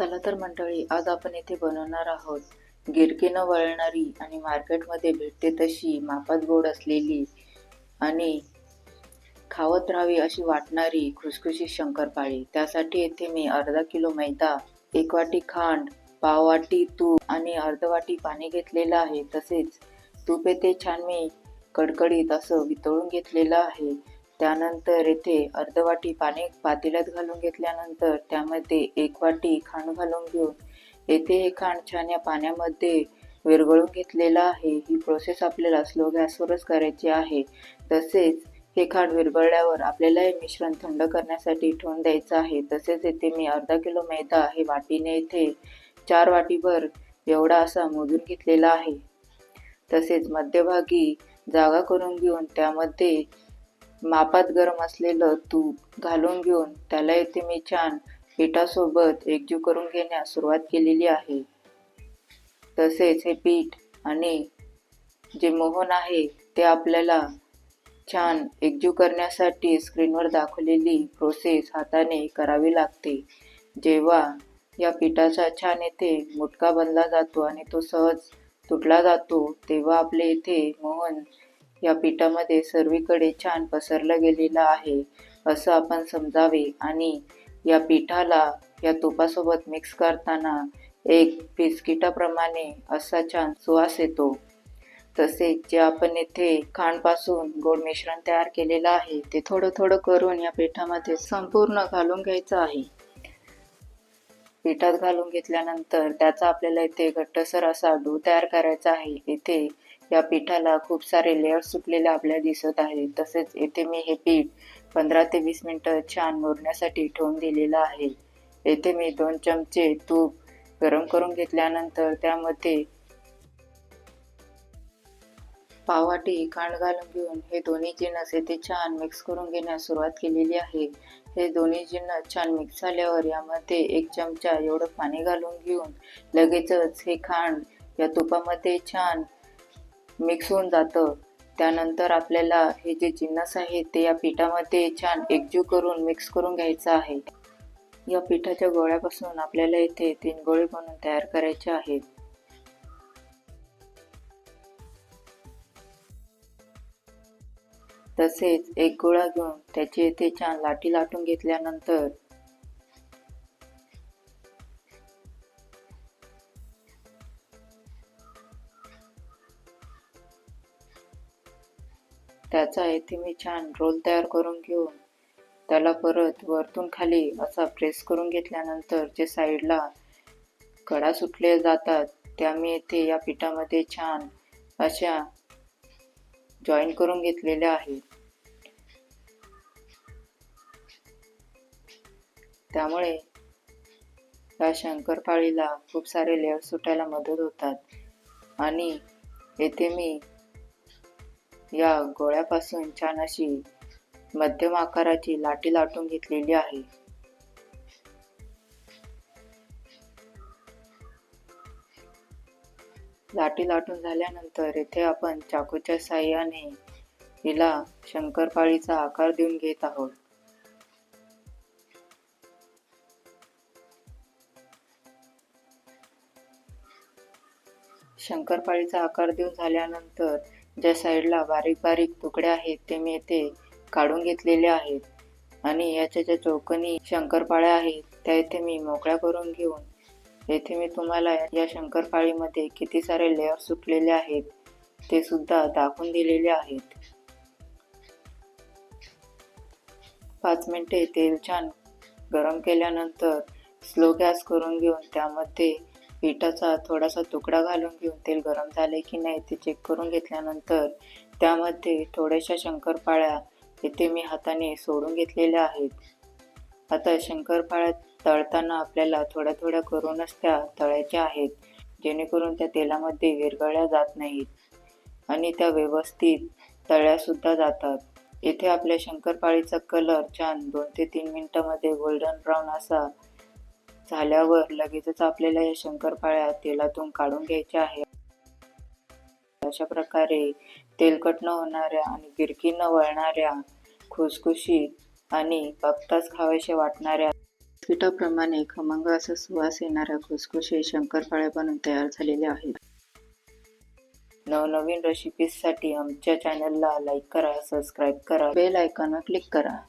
चला तर मंडळी आज आपण येथे बनवणार आहोत. गिरकी न वळणारी आणि मार्केटमध्ये भेटते तशी मापात गोड असलेली आणि खावत राहावी अशी वाटणारी खुसखुशी शंकरपाळी. त्यासाठी येथे मी अर्धा किलो मैदा एक वाटी खांड पाव वाटी तूप आणि अर्ध वाटी पाणी घेतलेलं आहे. तसेच तूप येथे छान मी कडकडीत असं वितळून घेतलेलं आहे. त्यानंतर येथे अर्ध वाटी पाणी पातेल्यात घालून घेतल्यानंतर त्यामध्ये एक वाटी खांड घालून घेऊन येथे हे खांड छान या पाण्यामध्ये विरघळून घेतलेलं आहे. ही प्रोसेस आपल्याला स्लो गॅसवरच करायची आहे. तसेच हे खांड विरघळल्यावर आपल्याला हे मिश्रण थंड करण्यासाठी ठेवून द्यायचं आहे. तसेच येथे मी अर्धा किलो मैदा हे वाटीने येथे चार वाटीभर एवढा असा मोजून घेतलेला आहे. तसेच मध्यभागी जागा करून घेऊन त्यामध्ये मापात गरम असलेलं तूप घालून घेऊन त्याला येथे मी छान पिठासोबत एकजीव करून घेण्यास सुरुवात केलेली आहे. तसेच हे पीठ आणि जे मोहन आहे ते आपल्याला छान एकजीव करण्यासाठी स्क्रीनवर दाखवलेली प्रोसेस हाताने करावी लागते. जेव्हा या पिठाचा छान येथे मुटका बनला जातो आणि तो सहज तुटला जातो तेव्हा आपले इथे मोहन या पिठामध्ये सर्वीकडे छान पसरलं गेलेलं आहे असं आपण समजावे. आणि या पिठाला या तुपासोबत मिक्स करताना एक बिस्किटाप्रमाणे असा छान सुवास येतो. तसेच जे आपण येथे खांडपासून गोड मिश्रण तयार केलेलं आहे ते थोडं थोडं करून या पिठामध्ये संपूर्ण घालून घ्यायचं आहे. पिठात घालून घेतल्यानंतर त्याचा आपल्याला इथे घट्टसर असा डो तयार करायचा आहे. इथे या पिठाला खूप सारे लेअर सुटलेले आपल्याला दिसत आहे तसेच येथे मी हे पीठ पंधरा ते वीस मिनटं छान मुरण्यासाठी ठेवून दिलेलं आहे. येथे मी दोन चमचे तूप गरम करून घेतल्यानंतर त्यामध्ये पावाटी खांड घालून घेऊन हे दोन्ही जिन्नस येथे छान मिक्स करून घेण्यास सुरुवात केलेली आहे. हे दोन्ही जिन्नस छान मिक्स झाल्यावर यामध्ये एक चमचा एवढं पाणी घालून घेऊन लगेचच हे खांड या तुपामध्ये छान मिक्स होऊन जातं. त्यानंतर आपल्याला हे जे जिन्नस आहे ते या पिठामध्ये छान एकजीव करून मिक्स करून घ्यायचं आहे. या पिठाच्या गोळ्यापासून आपल्याला इथे तीन गोळे बनवून तयार करायचे आहेत. तसेच एक गोळा घेऊन त्याची येथे छान लाटी लाटून घेतल्यानंतर त्याचा येथे मी छान रोल तयार करून घेऊन त्याला परत वरतून खाली असा प्रेस करून घेतल्यानंतर जे साईडला कडा सुटले जातात त्या मी येथे या पिठामध्ये छान अशा जॉईन करून घेतलेल्या आहेत त्यामुळे या शंकरपाळीला खूप सारे लेअर सुटायला मदत होतात. आणि येथे मी या गोळ्यापासून छान अशी मध्यम आकाराची लाटी लाटून घेतलेली आहे. लाटी लाटून झाल्यानंतर येथे आपण चाकूच्या साह्याने हिला शंकरपाळीचा आकार देऊन घेत आहोत. शंकरपाळीचा आकार देऊन झाल्यानंतर ज्या साईडला बारीक बारीक तुकडे आहेत ते मी येथे काढून घेतलेले आहेत. आणि याच्या ज्या चौकनी शंकरपाळ्या आहेत त्या इथे मी मोकळ्या करून घेऊन येथे मी तुम्हाला या शंकरपाळीमध्ये किती सारे लेअर सुटलेले आहेत ते सुद्धा दाखवून दिलेले आहेत. पाच मिनिटे तेल छान गरम केल्यानंतर स्लो गॅस करून घेऊन त्यामध्ये पिठाचा थोडासा तुकडा घालून घेऊन तेल गरम झाले की नाही ते चेक करून घेतल्यानंतर त्यामध्ये थोड्याशा शंकरपाळ्या इथे मी हाताने सोडून घेतलेल्या आहेत. आता शंकरपाळ्यात तळताना आपल्याला थोड्या थोड्या करूनच त्या तळायच्या आहेत जेणेकरून त्या तेलामध्ये विरघळल्या जात नाहीत आणि त्या व्यवस्थित तळ्यासुद्धा जातात. येथे आपल्या शंकरपाळीचा कलर छान दोन ते तीन मिनटामध्ये गोल्डन ब्राऊन असा झाल्यावर लगेचच आपल्याला या शंकरपाळ्या तेलातून काढून घ्यायच्या आहे अशा प्रकारे तेलकट न होणाऱ्या आणि गिरकी न वळणाऱ्या खुसखुशीत आणि बघताच खाव्याशा वाटणाऱ्या बिस्किटाप्रमाणे खमंग असा सुवास येणाऱ्या खुसखुशीत शंकरपाळ्या बनून तयार झालेल्या आहेत. नवनवीन रेसिपीजसाठी आमच्या चॅनलला लाईक करा सबस्क्राईब करा. बेल आयकॉनवर क्लिक करा.